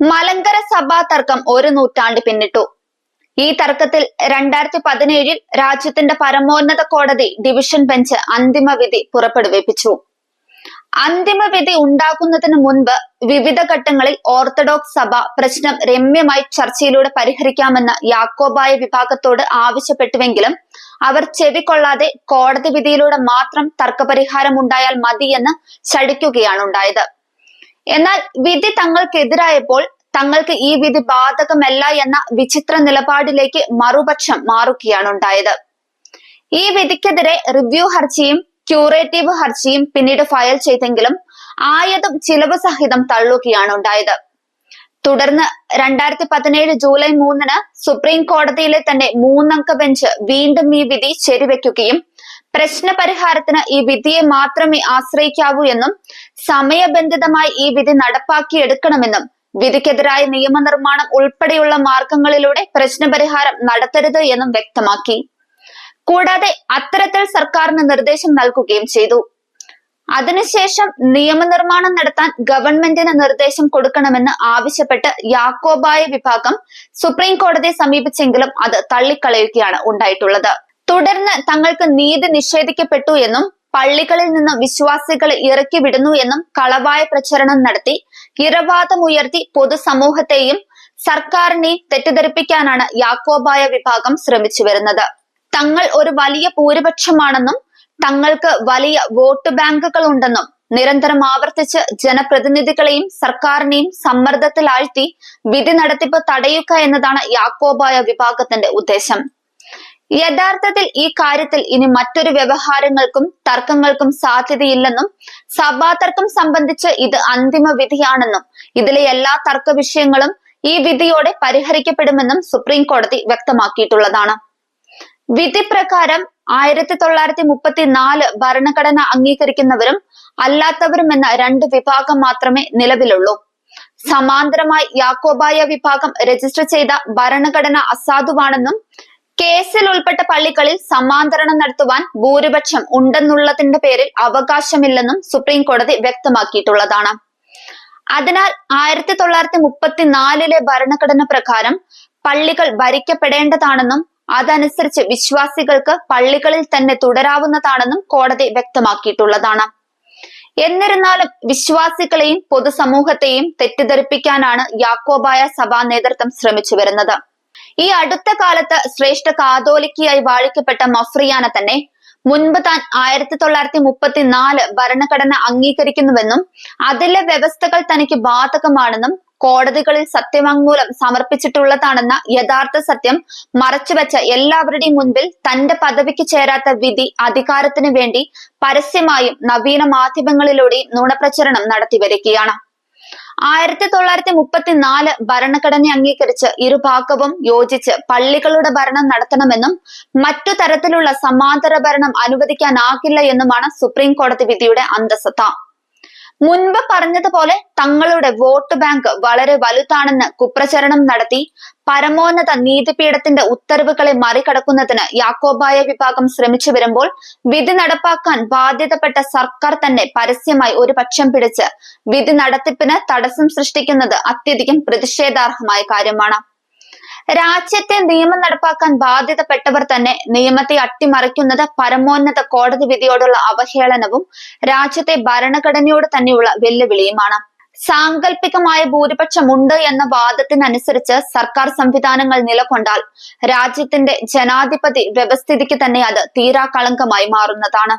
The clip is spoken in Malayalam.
മലങ്കര സഭാ തർക്കം ഒരു നൂറ്റാണ്ട് പിന്നിട്ടു. ഈ തർക്കത്തിൽ രണ്ടായിരത്തി പതിനേഴിൽ രാജ്യത്തിന്റെ പരമോന്നത കോടതി ഡിവിഷൻ ബെഞ്ച് അന്തിമ വിധി പുറപ്പെടുവിപ്പിച്ചു. അന്തിമ വിധി ഉണ്ടാക്കുന്നതിന് മുൻപ് വിവിധ ഘട്ടങ്ങളിൽ ഓർത്തഡോക്സ് സഭ പ്രശ്നം രമ്യമായി ചർച്ചയിലൂടെ പരിഹരിക്കാമെന്ന് യാക്കോബായ വിഭാഗത്തോട് ആവശ്യപ്പെട്ടുവെങ്കിലും അവർ ചെവിക്കൊള്ളാതെ കോടതി വിധിയിലൂടെ മാത്രം തർക്കപരിഹാരം ഉണ്ടായാൽ മതിയെന്ന് ശടിക്കുകയാണ് ഉണ്ടായത്. എന്നാൽ വിധി തങ്ങൾക്കെതിരായപ്പോൾ തങ്ങൾക്ക് ഈ വിധി ബാധകമല്ല എന്ന വിചിത്ര നിലപാടിലേക്ക് മറുപക്ഷം മാറുകയാണ് ഉണ്ടായത്. ഈ വിധിക്കെതിരെ റിവ്യൂ ഹർജിയും ക്യൂറേറ്റീവ് ഹർജിയും പിന്നീട് ഫയൽ ചെയ്തെങ്കിലും ആയതും ചിലവ് സഹിതം തള്ളുകയാണ് ഉണ്ടായത്. തുടർന്ന് രണ്ടായിരത്തി പതിനേഴ് ജൂലൈ മൂന്നിന് സുപ്രീം കോടതിയിലെ തന്നെ മൂന്നംഗ ബെഞ്ച് വീണ്ടും ഈ വിധി ശരിവെക്കുകയും പ്രശ്ന പരിഹാരത്തിന് ഈ വിധിയെ മാത്രമേ ആശ്രയിക്കാവൂ എന്നും സമയബന്ധിതമായി ഈ വിധി നടപ്പാക്കിയെടുക്കണമെന്നും വിധിക്കെതിരായ നിയമനിർമ്മാണം ഉൾപ്പെടെയുള്ള മാർഗങ്ങളിലൂടെ പ്രശ്നപരിഹാരം നടത്തരുത് എന്നും വ്യക്തമാക്കി. കൂടാതെ അത്തരത്തിൽ സർക്കാരിന് നിർദ്ദേശം നൽകുകയും ചെയ്തു. അതിനുശേഷം നിയമനിർമ്മാണം നടത്താൻ ഗവൺമെന്റിന് നിർദ്ദേശം കൊടുക്കണമെന്ന് ആവശ്യപ്പെട്ട് യാക്കോബായ വിഭാഗം സുപ്രീം കോടതിയെ സമീപിച്ചെങ്കിലും അത് തള്ളിക്കളയുകയാണ് ഉണ്ടായിട്ടുള്ളത്. തുടർന്ന് തങ്ങൾക്ക് നീതി നിഷേധിക്കപ്പെട്ടു എന്നും പള്ളികളിൽ നിന്ന് വിശ്വാസികളെ ഇറക്കി വിടുന്നു എന്നും കളവായ പ്രചരണം നടത്തി ഇരവാദമുയർത്തി പൊതുസമൂഹത്തെയും സർക്കാരിനെയും തെറ്റിദ്ധരിപ്പിക്കാനാണ് യാക്കോബായ വിഭാഗം ശ്രമിച്ചു വരുന്നത്. തങ്ങൾ ഒരു വലിയ ഭൂരിപക്ഷമാണെന്നും തങ്ങൾക്ക് വലിയ വോട്ട് ബാങ്കുകൾ ഉണ്ടെന്നും നിരന്തരം ആവർത്തിച്ച് ജനപ്രതിനിധികളെയും സർക്കാരിനെയും സമ്മർദ്ദത്തിലാഴ്ത്തി വിധി നടത്തിപ്പ് തടയുക എന്നതാണ് യാക്കോബായ വിഭാഗത്തിന്റെ ഉദ്ദേശം. യഥാർത്ഥത്തിൽ ഈ കാര്യത്തിൽ ഇനി മറ്റൊരു വ്യവഹാരങ്ങൾക്കും തർക്കങ്ങൾക്കും സാധ്യതയില്ലെന്നും സഭാതർക്കം സംബന്ധിച്ച് ഇത് അന്തിമ വിധിയാണെന്നും ഇതിലെ എല്ലാ തർക്ക വിഷയങ്ങളും ഈ വിധിയോടെ പരിഹരിക്കപ്പെടുമെന്നും സുപ്രീം കോടതി വ്യക്തമാക്കിയിട്ടുള്ളതാണ്. വിധി പ്രകാരം ആയിരത്തി തൊള്ളായിരത്തി മുപ്പത്തിനാല് ഭരണഘടന അംഗീകരിക്കുന്നവരും അല്ലാത്തവരും എന്ന രണ്ട് വിഭാഗം മാത്രമേ നിലവിലുള്ളൂ. സമാന്തരമായി യാക്കോബായ വിഭാഗം രജിസ്റ്റർ ചെയ്ത ഭരണഘടന അസാധുവാണെന്നും കേസിൽ ഉൾപ്പെട്ട പള്ളികളിൽ സമാന്തരണം നടത്തുവാൻ ഭൂരിപക്ഷം ഉണ്ടെന്നുള്ളതിന്റെ പേരിൽ അവകാശമില്ലെന്നും സുപ്രീം കോടതി വ്യക്തമാക്കിയിട്ടുള്ളതാണ്. അതിനാൽ ആയിരത്തി തൊള്ളായിരത്തി മുപ്പത്തിനാലിലെ ഭരണഘടന പ്രകാരം പള്ളികൾ ഭരിക്കപ്പെടേണ്ടതാണെന്നും അതനുസരിച്ച് വിശ്വാസികൾക്ക് പള്ളികളിൽ തന്നെ തുടരാവുന്നതാണെന്നും കോടതി വ്യക്തമാക്കിയിട്ടുള്ളതാണ്. എന്നിരുന്നാലും വിശ്വാസികളെയും പൊതുസമൂഹത്തെയും തെറ്റിദ്ധരിപ്പിക്കാനാണ് യാക്കോബായ സഭാ നേതൃത്വം ശ്രമിച്ചു വരുന്നത് ഈ അടുത്ത കാലത്ത് ശ്രേഷ്ഠ കാതോലിക്കയായി വാഴിക്കപ്പെട്ട മഫ്രിയാന തന്നെ മുൻപ് താൻ ആയിരത്തി തൊള്ളായിരത്തി മുപ്പത്തിനാല് ഭരണഘടന അംഗീകരിക്കുന്നുവെന്നും അതിലെ വ്യവസ്ഥകൾ തനിക്ക് ബാധകമാണെന്നും കോടതികളിൽ സത്യവാങ്മൂലം സമർപ്പിച്ചിട്ടുള്ളതാണെന്ന യഥാർത്ഥ സത്യം മറച്ചുവെച്ച എല്ലാവരുടെയും മുൻപിൽ തന്റെ പദവിക്ക് ചേരാത്ത വിധി അധികാരത്തിന് വേണ്ടി പരസ്യമായും നവീന മാധ്യമങ്ങളിലൂടെയും നുണപ്രചരണം നടത്തിവരികയാണ്. ആയിരത്തി തൊള്ളായിരത്തി മുപ്പത്തിനാല് ഭരണഘടന അംഗീകരിച്ച് ഇരുഭാഗവും യോജിച്ച് പള്ളികളുടെ ഭരണം നടത്തണമെന്നും മറ്റു തരത്തിലുള്ള സമാന്തര ഭരണം അനുവദിക്കാനാകില്ല എന്നുമാണ് സുപ്രീം കോടതി വിധിയുടെ അന്തസത്ത. മുൻപ് പറഞ്ഞതുപോലെ തങ്ങളുടെ വോട്ട് ബാങ്ക് വളരെ വലുതാണെന്ന് കുപ്രചരണം നടത്തി. പരമോന്നത നീതിപീഠത്തിന്റെ ഉത്തരവുകളെ മറികടക്കുന്നതിന് യാക്കോബായ വിഭാഗം ശ്രമിച്ചു വരുമ്പോൾ വിധി നടപ്പാക്കാൻ ബാധ്യതപ്പെട്ട സർക്കാർ തന്നെ പരസ്യമായി ഒരു പക്ഷം പിടിച്ച് വിധി നടത്തിപ്പിന് തടസ്സം സൃഷ്ടിക്കുന്നത് അത്യധികം പ്രതിഷേധാർഹമായ കാര്യമാണ്. രാജ്യത്തെ നിയമം നടപ്പാക്കാൻ ബാധ്യതപ്പെട്ടവർ തന്നെ നിയമത്തെ അട്ടിമറിക്കുന്നത് പരമോന്നത കോടതി വിധിയോടുള്ള അവഹേളനവും രാജ്യത്തെ ഭരണഘടനയോട് തന്നെയുള്ള വെല്ലുവിളിയുമാണ്. സാങ്കല്പികമായ ഭൂരിപക്ഷമുണ്ട് എന്ന വാദത്തിനനുസരിച്ച് സർക്കാർ സംവിധാനങ്ങൾ നിലകൊണ്ടാൽ രാജ്യത്തിന്റെ ജനാധിപതി വ്യവസ്ഥിതിക്ക് തന്നെ അത് തീരാ കളങ്കമായി മാറുന്നതാണ്.